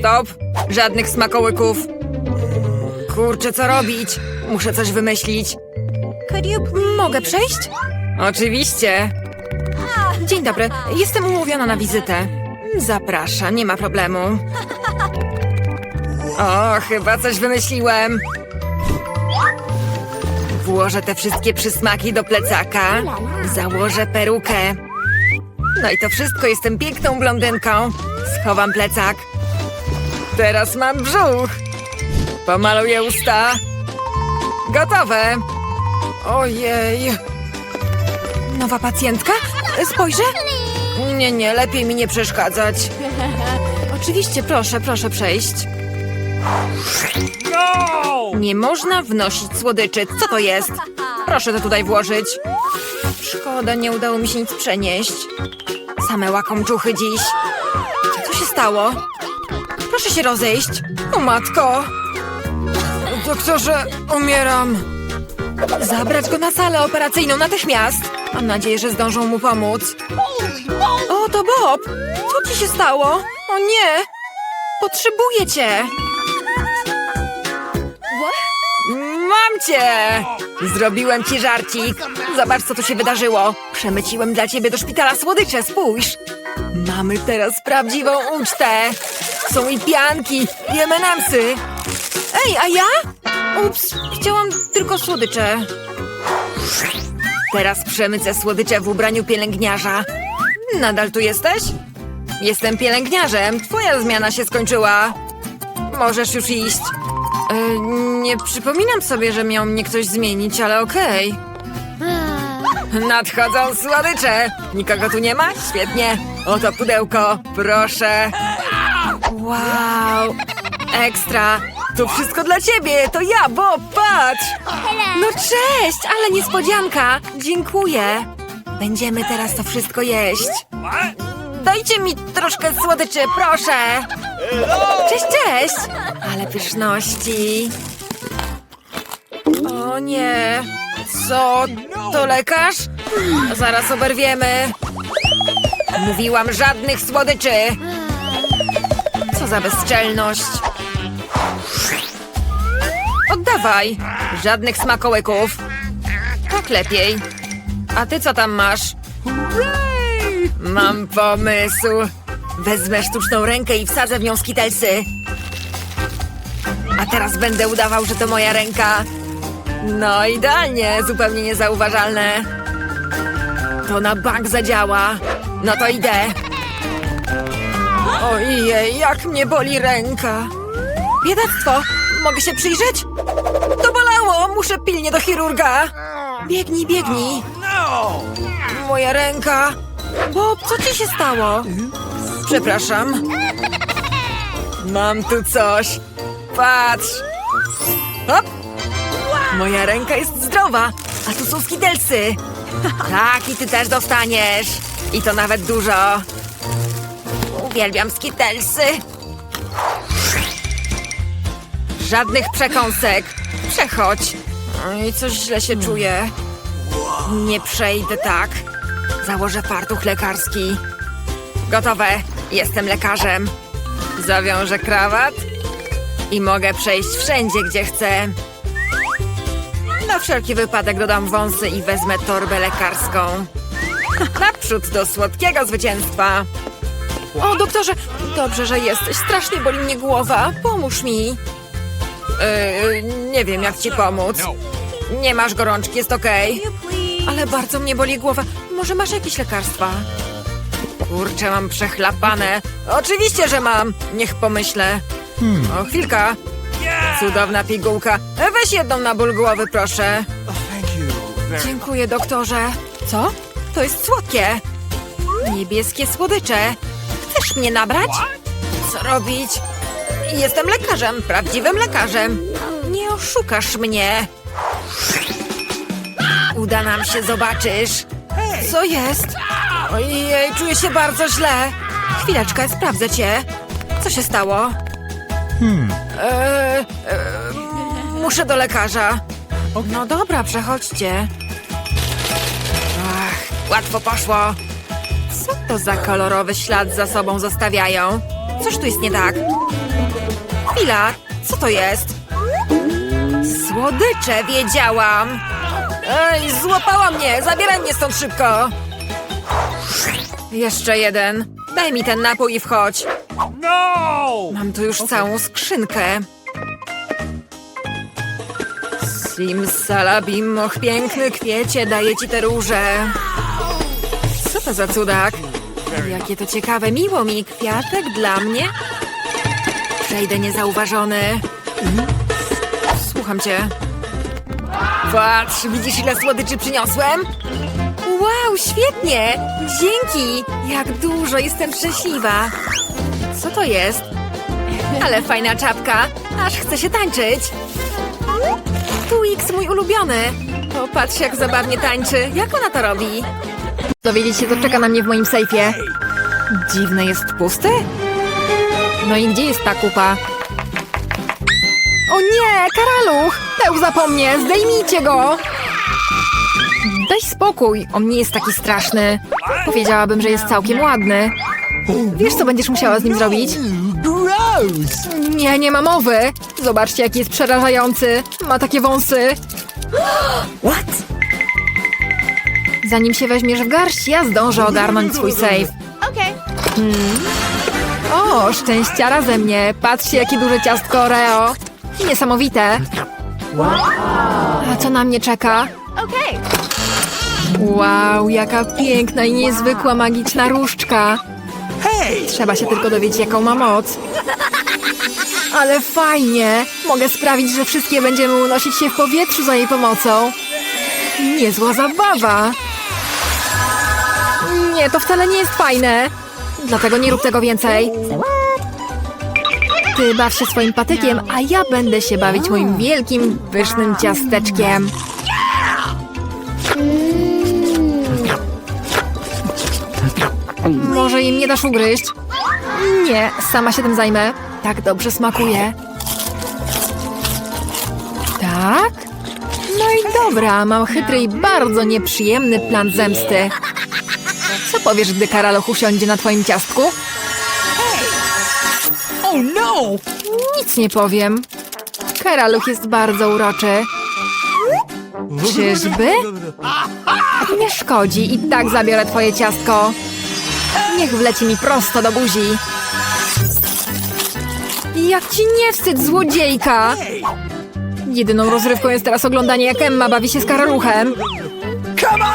Stop! Żadnych smakołyków. Kurczę, co robić? Muszę coś wymyślić. Mogę przejść? Oczywiście. Dzień dobry, jestem umówiona na wizytę. Zapraszam, nie ma problemu. O, chyba coś wymyśliłem. Włożę te wszystkie przysmaki do plecaka. Założę perukę. No i to wszystko, jestem piękną blondynką. Schowam plecak. Teraz mam brzuch. Pomaluję usta. Gotowe. Ojej. Nowa pacjentka? Spojrzę? Nie, nie, lepiej mi nie przeszkadzać. Oczywiście, proszę, proszę przejść. Nie można wnosić słodyczy. Co to jest? Proszę to tutaj włożyć. Szkoda, nie udało mi się nic przenieść. Same łakomczuchy dziś. Co się stało? Proszę się rozejść. O matko! Doktorze, umieram. Zabrać go na salę operacyjną natychmiast. Mam nadzieję, że zdążą mu pomóc. O, to Bob! Co ci się stało? O nie! Potrzebuję cię! Mam cię! Zrobiłem ci żarcik. Zobacz, co tu się wydarzyło. Przemyciłem dla ciebie do szpitala słodycze, spójrz. Mamy teraz prawdziwą ucztę. Są i pianki, i M&M'sy. Ej, a ja? Ups, chciałam tylko słodycze. Teraz przemycę słodycze w ubraniu pielęgniarza. Nadal tu jesteś? Jestem pielęgniarzem. Twoja zmiana się skończyła. Możesz już iść. E, nie przypominam sobie, że miał mnie ktoś zmienić, ale okej. Nadchodzą słodycze. Nikogo tu nie ma? Świetnie. Oto pudełko. Proszę. Wow. Ekstra. To wszystko dla ciebie. To ja, Bob. Patrz. No cześć, ale niespodzianka. Dziękuję. Będziemy teraz to wszystko jeść. Dajcie mi troszkę słodyczy, proszę. Cześć, cześć. Ale pyszności. O nie. Co? To lekarz? Zaraz oberwiemy. Mówiłam żadnych słodyczy. Co za bezczelność. Oddawaj. Żadnych smakołyków. Tak lepiej. A ty co tam masz? Mam pomysł. Wezmę sztuczną rękę i wsadzę w nią skitelsy. A teraz będę udawał, że to moja ręka. No idealnie, zupełnie niezauważalne. To na bank zadziała. No to idę. Ojej, jak mnie boli ręka. Biedactwo, mogę się przyjrzeć? To bolało, muszę pilnie do chirurga. Biegnij, biegnij. Moja ręka. Bob, co ci się stało? Przepraszam. Mam tu coś. Patrz. Hop. Moja ręka jest zdrowa, a tu są skidelsy. Tak, i ty też dostaniesz. I to nawet dużo. Uwielbiam skitelsy. Żadnych przekąsek. Przechodź. Oj, coś źle się czuję. Nie przejdę tak. Założę fartuch lekarski. Gotowe. Jestem lekarzem. Zawiążę krawat i mogę przejść wszędzie, gdzie chcę. Na wszelki wypadek dodam wąsy i wezmę torbę lekarską. Naprzód do słodkiego zwycięstwa. O, doktorze, dobrze, że jesteś. Strasznie boli mnie głowa. Pomóż mi. Yy, nie wiem, jak ci pomóc. Nie masz gorączki, jest okej. Ale bardzo mnie boli głowa. Może masz jakieś lekarstwa? Kurczę, mam przechlapane. Oczywiście, że mam. Niech pomyślę. O, chwilka. Cudowna pigułka. Weź jedną na ból głowy, proszę. Dziękuję, doktorze. Co? To jest słodkie. Niebieskie słodycze. Chcesz mnie nabrać? Co robić? Jestem lekarzem, prawdziwym lekarzem. Nie oszukasz mnie. Uda nam się, zobaczysz. Co jest? Ojej, czuję się bardzo źle. Chwileczkę, sprawdzę cię. Co się stało? Eee, e, muszę do lekarza. No dobra, przechodźcie. Ach, łatwo poszło. Co to za kolorowy ślad za sobą zostawiają? Coś tu jest nie tak. Chwila, co to jest? Słodycze, wiedziałam. Ej, złapała mnie! Zabieraj mnie stąd szybko! Jeszcze jeden. Daj mi ten napój i wchodź. No! Mam tu już całą skrzynkę. Simsalabim, och piękny kwiecie, daję ci te róże. Co to za cudak? Jakie to ciekawe, miło mi, kwiatek dla mnie? Przejdę niezauważony. Słucham cię. Patrz, widzisz ile słodyczy przyniosłem? Wow, świetnie! Dzięki! Jak dużo, jestem szczęśliwa. Co to jest? Ale fajna czapka, aż chce się tańczyć. Twix, mój ulubiony. Popatrz, jak zabawnie tańczy. Jak ona to robi? Dowiedzieć się, co czeka na mnie w moim sejfie. Dziwne, jest pusty? No i gdzie jest ta kupa? O nie, karaluch! Pełza po zdejmijcie go! Daj spokój, on nie jest taki straszny. Powiedziałabym, że jest całkiem ładny. Wiesz, co będziesz musiała z nim zrobić? Nie, nie ma mowy. Zobaczcie, jaki jest przerażający. Ma takie wąsy. What? Zanim się weźmiesz w garść, ja zdążę ogarnąć swój safe. Okay. O, szczęściara ze mnie. Patrzcie, jakie duże ciastko Oreo. Niesamowite. A co na mnie czeka? Okay. Wow, jaka piękna i niezwykła magiczna różdżka. Hey! Trzeba się tylko dowiedzieć, jaką ma moc. Ale fajnie! Mogę sprawić, że wszystkie będziemy unosić się w powietrzu za jej pomocą. Niezła zabawa! Nie, to wcale nie jest fajne. Dlatego nie rób tego więcej. Ty baw się swoim patykiem, a ja będę się bawić moim wielkim, pysznym ciasteczkiem. Może im nie dasz ugryźć? Nie, sama się tym zajmę. Tak dobrze smakuje. Tak? No i dobra, mam chytry i bardzo nieprzyjemny plan zemsty. Co powiesz, gdy Karaloch usiądzie na twoim ciastku? Oh no! Nic nie powiem. Karaluch jest bardzo uroczy. Czyżby? Nie szkodzi, i tak zabiorę twoje ciastko. Niech wleci mi prosto do buzi. Jak ci nie wstyd, złodziejka! Jedyną rozrywką jest teraz oglądanie, jak Emma bawi się z karaluchem.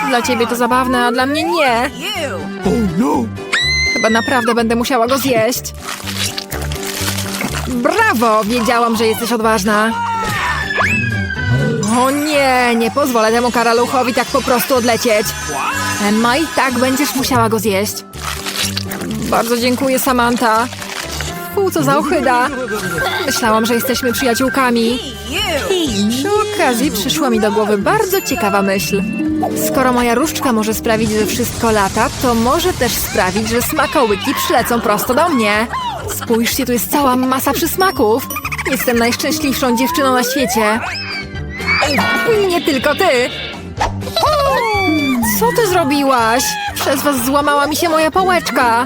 Dla ciebie to zabawne, a dla mnie nie. Chyba naprawdę będę musiała go zjeść. Brawo! Wiedziałam, że jesteś odważna. O nie, nie pozwolę temu karaluchowi tak po prostu odlecieć. Emma, i tak będziesz musiała go zjeść. Bardzo dziękuję, Samantha. Fu, co za ochyda. Myślałam, że jesteśmy przyjaciółkami. Przy okazji przyszła mi do głowy bardzo ciekawa myśl. Skoro moja różdżka może sprawić, że wszystko lata, to może też sprawić, że smakołyki przylecą prosto do mnie. Spójrzcie, tu jest cała masa przysmaków. Jestem najszczęśliwszą dziewczyną na świecie. Nie tylko ty. Co ty zrobiłaś? Przez was złamała mi się moja pałeczka.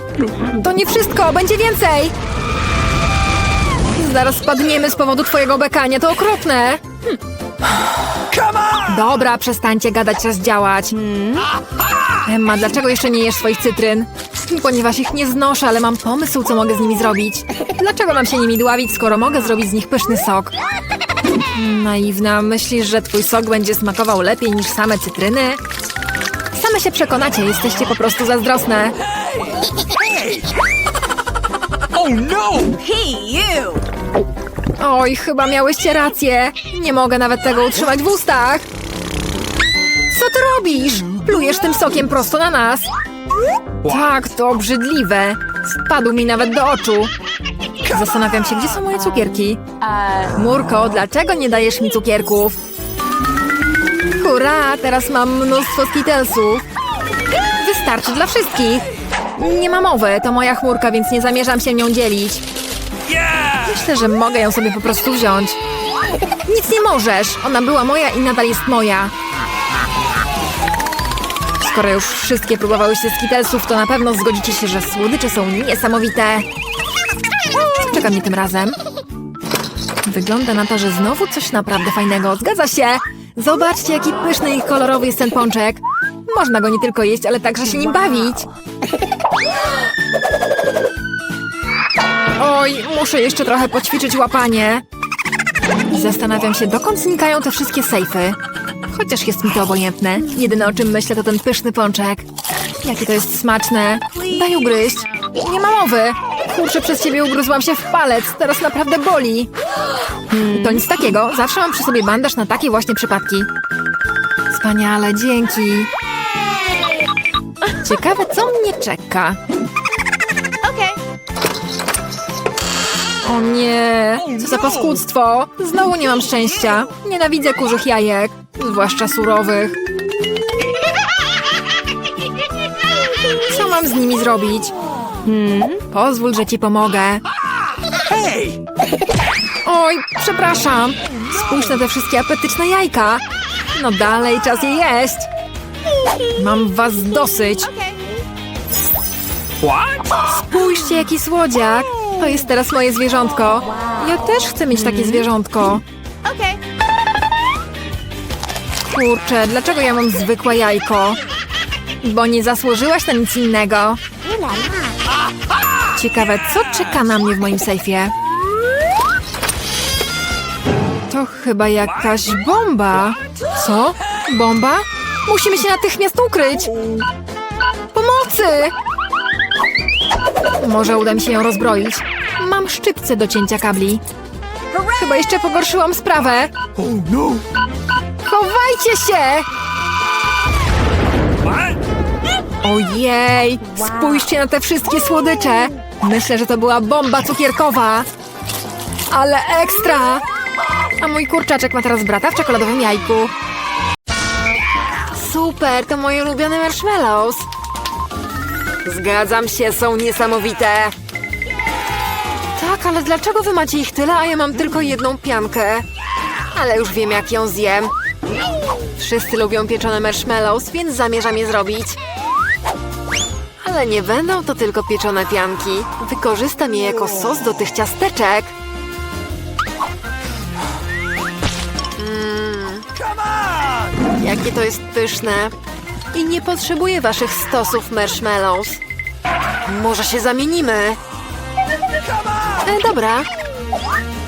To nie wszystko, będzie więcej! Zaraz spadniemy z powodu twojego bekania, to okropne! Dobra, przestańcie gadać, czas działać. Emma, dlaczego jeszcze nie jesz swoich cytryn? Ponieważ ich nie znoszę, ale mam pomysł, co mogę z nimi zrobić. Dlaczego mam się nimi dławić, skoro mogę zrobić z nich pyszny sok? Naiwna, myślisz, że twój sok będzie smakował lepiej niż same cytryny? Same się przekonacie, jesteście po prostu zazdrosne. Oh no! Oj, chyba miałyście rację. Nie mogę nawet tego utrzymać w ustach. Co ty robisz? Plujesz tym sokiem prosto na nas. Tak, to obrzydliwe. Spadł mi nawet do oczu. Zastanawiam się, gdzie są moje cukierki. Murko, dlaczego nie dajesz mi cukierków? Hurra, teraz mam mnóstwo skitelsów. Wystarczy dla wszystkich. Nie ma mowy, to moja chmurka, więc nie zamierzam się nią dzielić. Myślę, że mogę ją sobie po prostu wziąć. Nic nie możesz. Ona była moja i nadal jest moja. Skoro już wszystkie próbowałyście skitelsów, to na pewno zgodzicie się, że słodycze są niesamowite. Czeka mnie tym razem? Wygląda na to, że znowu coś naprawdę fajnego. Zgadza się! Zobaczcie, jaki pyszny i kolorowy jest ten pączek. Można go nie tylko jeść, ale także się nim bawić. Oj, muszę jeszcze trochę poćwiczyć łapanie. Zastanawiam się, dokąd znikają te wszystkie sejfy. Chociaż jest mi to obojętne. Jedyne o czym myślę to ten pyszny pączek. Jakie to jest smaczne. Daj ugryźć. Nie ma mowy. Kurczę, przez ciebie ugryzłam się w palec. Teraz naprawdę boli. Hmm, to nic takiego. Zawsze mam przy sobie bandaż na takie właśnie przypadki. Wspaniale, dzięki. Ciekawe, co mnie czeka. O nie, co za paskudztwo. Znowu nie mam szczęścia. Nienawidzę kurzych jajek, zwłaszcza surowych. Co mam z nimi zrobić? Hmm, pozwól, że ci pomogę. Hey! Oj, przepraszam. Spójrz na te wszystkie apetyczne jajka. No dalej, czas je jeść. Mam was dosyć. What? Spójrzcie, jaki słodziak. To jest teraz moje zwierzątko. Ja też chcę mieć takie zwierzątko. Kurczę, dlaczego ja mam zwykłe jajko? Bo nie zasłużyłaś na nic innego. Ciekawe, co czeka na mnie w moim sejfie? To chyba jakaś bomba. Co? Bomba? Musimy się natychmiast ukryć. Pomocy! Może uda mi się ją rozbroić. Mam szczypce do cięcia kabli. Chyba jeszcze pogorszyłam sprawę. Chowajcie się! Ojej! Spójrzcie na te wszystkie słodycze! Myślę, że to była bomba cukierkowa. Ale ekstra! A mój kurczaczek ma teraz brata w czekoladowym jajku. Super, to moje ulubione marshmallows. Zgadzam się, są niesamowite. Ale dlaczego wy macie ich tyle, a ja mam tylko jedną piankę? Ale już wiem, jak ją zjem. Wszyscy lubią pieczone marshmallows, więc zamierzam je zrobić. Ale nie będą to tylko pieczone pianki. Wykorzystam je jako sos do tych ciasteczek. On! Jakie to jest pyszne. I nie potrzebuję waszych stosów marshmallows. Może się zamienimy? E, dobra.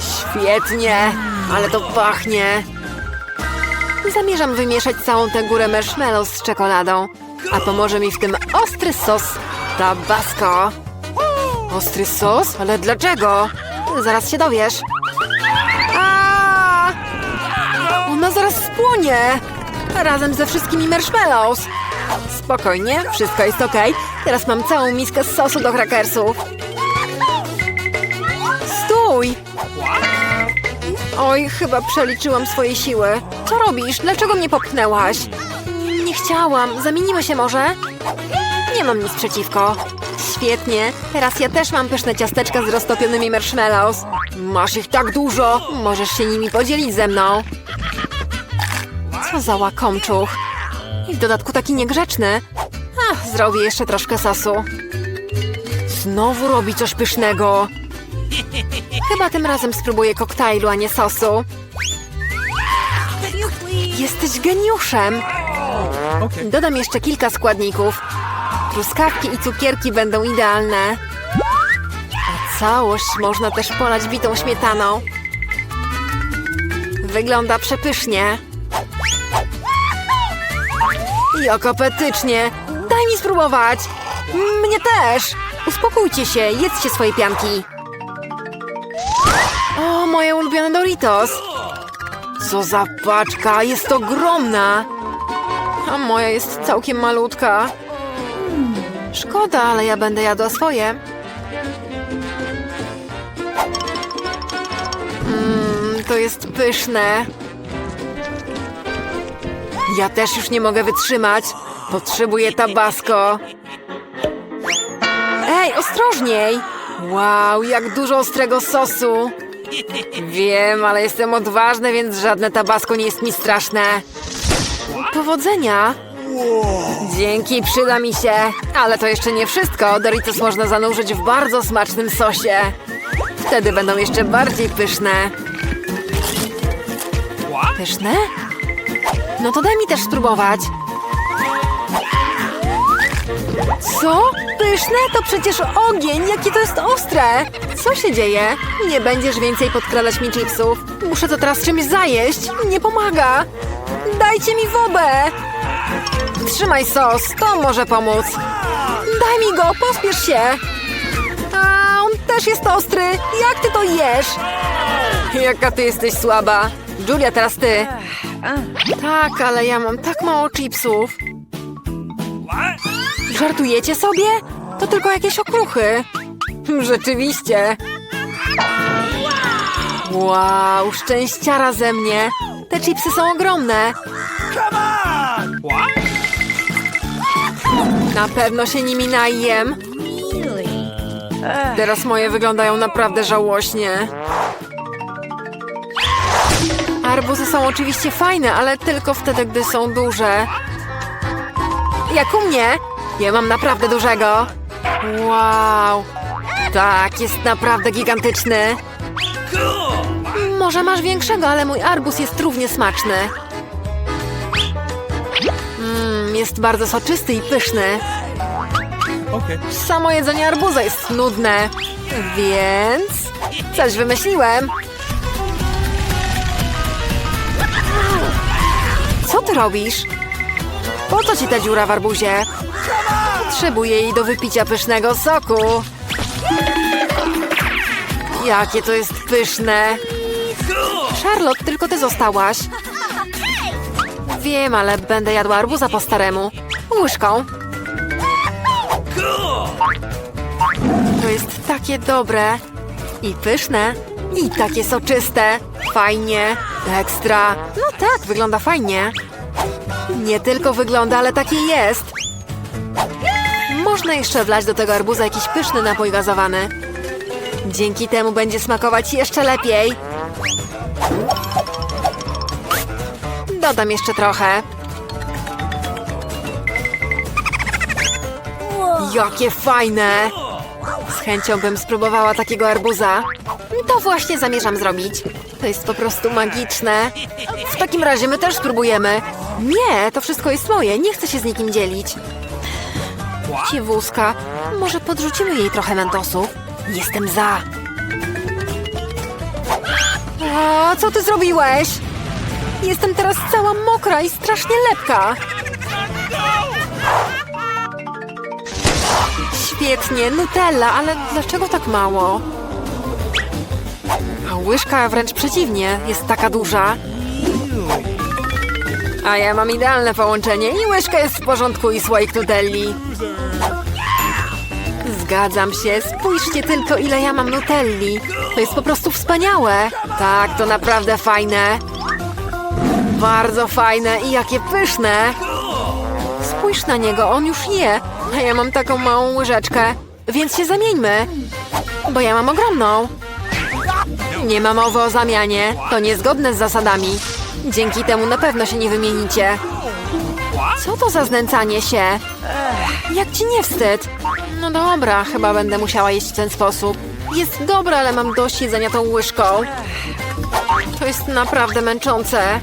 Świetnie, ale to pachnie. Zamierzam wymieszać całą tę górę marshmallows z czekoladą. A pomoże mi w tym ostry sos tabasco. Ostry sos? Ale dlaczego? Zaraz się dowiesz. A! Ona zaraz spłonie! Razem ze wszystkimi marshmallows. Spokojnie, wszystko jest ok. Teraz mam całą miskę z sosu do krakersów. Oj, chyba przeliczyłam swoje siły. Co robisz? Dlaczego mnie popchnęłaś? Nie chciałam. Zamienimy się może? Nie mam nic przeciwko. Świetnie. Teraz ja też mam pyszne ciasteczka z roztopionymi marshmallows. Masz ich tak dużo. Możesz się nimi podzielić ze mną. Co za łakomczuch. I w dodatku taki niegrzeczny. Ach, zrobię jeszcze troszkę sosu. Znowu robi coś pysznego. Chyba tym razem spróbuję koktajlu, a nie sosu. Jesteś geniuszem. Dodam jeszcze kilka składników. Truskawki i cukierki będą idealne. A całość można też polać bitą śmietaną. Wygląda przepysznie. Jak apetycznie! Daj mi spróbować! Mnie też! Uspokójcie się, jedzcie swoje pianki. O, moje ulubione Doritos! Co za paczka, jest ogromna! A moja jest całkiem malutka. Szkoda, ale ja będę jadła swoje. Mmm, to jest pyszne. Ja też już nie mogę wytrzymać. Potrzebuję tabasco. Ej, ostrożniej! Wow, jak dużo ostrego sosu. Wiem, ale jestem odważny, więc żadne tabasco nie jest mi straszne. Powodzenia! Dzięki, przyda mi się. Ale to jeszcze nie wszystko. Doritos można zanurzyć w bardzo smacznym sosie. Wtedy będą jeszcze bardziej pyszne. Pyszne? No to daj mi też spróbować. Co? Pyszne? To przecież ogień! Jakie to jest ostre! Co się dzieje? Nie będziesz więcej podkradać mi chipsów. Muszę to teraz czymś zajeść. Nie pomaga. Dajcie mi wobę! Trzymaj sos, to może pomóc. Daj mi go, pospiesz się. A, on też jest ostry. Jak ty to jesz? Jaka ty jesteś słaba. Julia, teraz ty. Tak, ale ja mam tak mało chipsów. Żartujecie sobie? To tylko jakieś okruchy. Rzeczywiście. Wow, szczęściara ze mnie. Te chipsy są ogromne. Na pewno się nimi najem. Teraz moje wyglądają naprawdę żałośnie. Arbuzy są oczywiście fajne, ale tylko wtedy, gdy są duże. Jak u mnie? Ja mam naprawdę dużego. Wow. Tak, jest naprawdę gigantyczny. Może masz większego, ale mój arbuz jest równie smaczny. Mmm, jest bardzo soczysty i pyszny. Okay. Samo jedzenie arbuza jest nudne. Więc... Coś wymyśliłem. Co ty robisz? Po co ci ta dziura w arbuzie? Potrzebuję jej do wypicia pysznego soku. Jakie to jest pyszne. Charlotte, tylko ty zostałaś. Wiem, ale będę jadła arbuza po staremu. Łyżką. To jest takie dobre. I pyszne. I takie soczyste. Fajnie. Ekstra. No tak, wygląda fajnie. Nie tylko wygląda, ale takie jest. Można jeszcze wlać do tego arbuza jakiś pyszny napój gazowany. Dzięki temu będzie smakować jeszcze lepiej. Dodam jeszcze trochę. Jakie fajne! Z chęcią bym spróbowała takiego arbuza. To właśnie zamierzam zrobić. To jest po prostu magiczne. W takim razie my też spróbujemy. Nie, to wszystko jest moje. Nie chcę się z nikim dzielić. Ciewuska, może podrzucimy jej trochę mentosu? Jestem za. A, co ty zrobiłeś? Jestem teraz cała mokra i strasznie lepka. Świetnie, Nutella, ale dlaczego tak mało? A łyżka wręcz przeciwnie, jest taka duża. A ja mam idealne połączenie i łyżka jest w porządku i słoik Nutelli. Zgadzam się, spójrzcie tylko ile ja mam Nutelli. To jest po prostu wspaniałe. Tak, to naprawdę fajne. Bardzo fajne i jakie pyszne. Spójrz na niego, on już je, a ja mam taką małą łyżeczkę. Więc się zamieńmy. Bo ja mam ogromną. Nie ma mowy o zamianie. To niezgodne z zasadami. Dzięki temu na pewno się nie wymienicie. Co to za znęcanie się? Jak ci nie wstyd? No dobra, chyba będę musiała jeść w ten sposób. Jest dobra, ale mam dość jedzenia tą łyżką. To jest naprawdę męczące.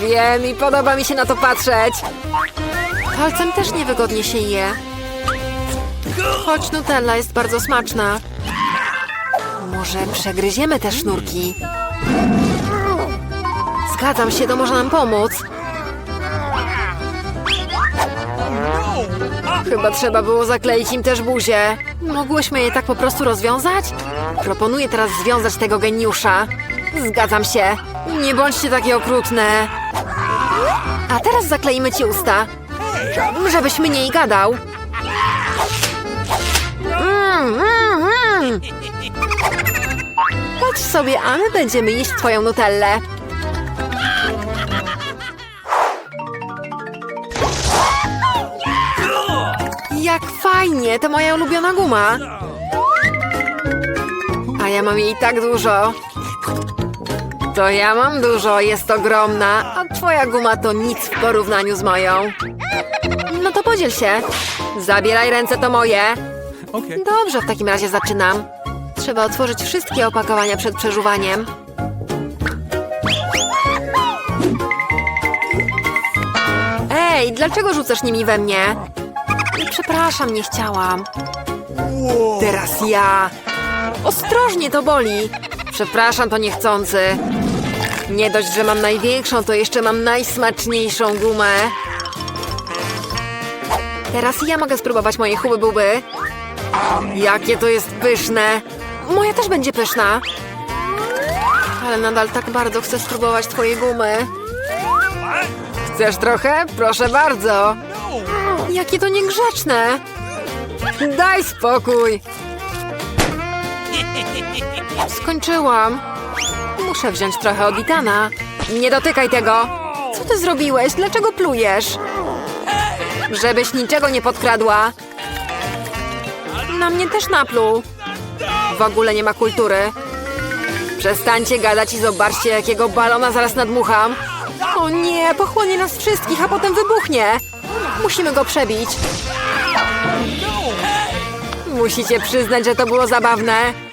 Wiem i podoba mi się na to patrzeć. Palcem też niewygodnie się je. Choć Nutella jest bardzo smaczna. Może przegryziemy te sznurki? Zgadzam się, to może nam pomóc. Chyba trzeba było zakleić im też buzię. Mogłyśmy je tak po prostu rozwiązać? Proponuję teraz związać tego geniusza. Zgadzam się. Nie bądźcie takie okrutne. A teraz zakleimy ci usta. Żebyś mniej gadał. Mm, mm, mm. Patrz sobie, a my będziemy jeść twoją nutellę. To moja ulubiona guma. A ja mam jej tak dużo. To ja mam dużo, jest ogromna, a twoja guma to nic w porównaniu z moją. No to podziel się. Zabieraj ręce, to moje. Dobrze, w takim razie zaczynam. Trzeba otworzyć wszystkie opakowania przed przeżuwaniem. Ej, dlaczego rzucasz nimi we mnie? Przepraszam, nie chciałam. Teraz ja. Ostrożnie, to boli. Przepraszam, to niechcący. Nie dość, że mam największą, to jeszcze mam najsmaczniejszą gumę. Teraz ja mogę spróbować mojej huby buby. Jakie to jest pyszne! Moja też będzie pyszna. Ale nadal tak bardzo chcę spróbować twojej gumy. Chcesz trochę? Proszę bardzo. Jakie to niegrzeczne. Daj spokój. Skończyłam. Muszę wziąć trochę od Itana. Nie dotykaj tego. Co ty zrobiłeś? Dlaczego plujesz? Żebyś niczego nie podkradła. Na mnie też napluł. W ogóle nie ma kultury. Przestańcie gadać i zobaczcie, jakiego balona zaraz nadmucham. O nie, pochłonie nas wszystkich, a potem wybuchnie. Musimy go przebić. Musicie przyznać, że to było zabawne.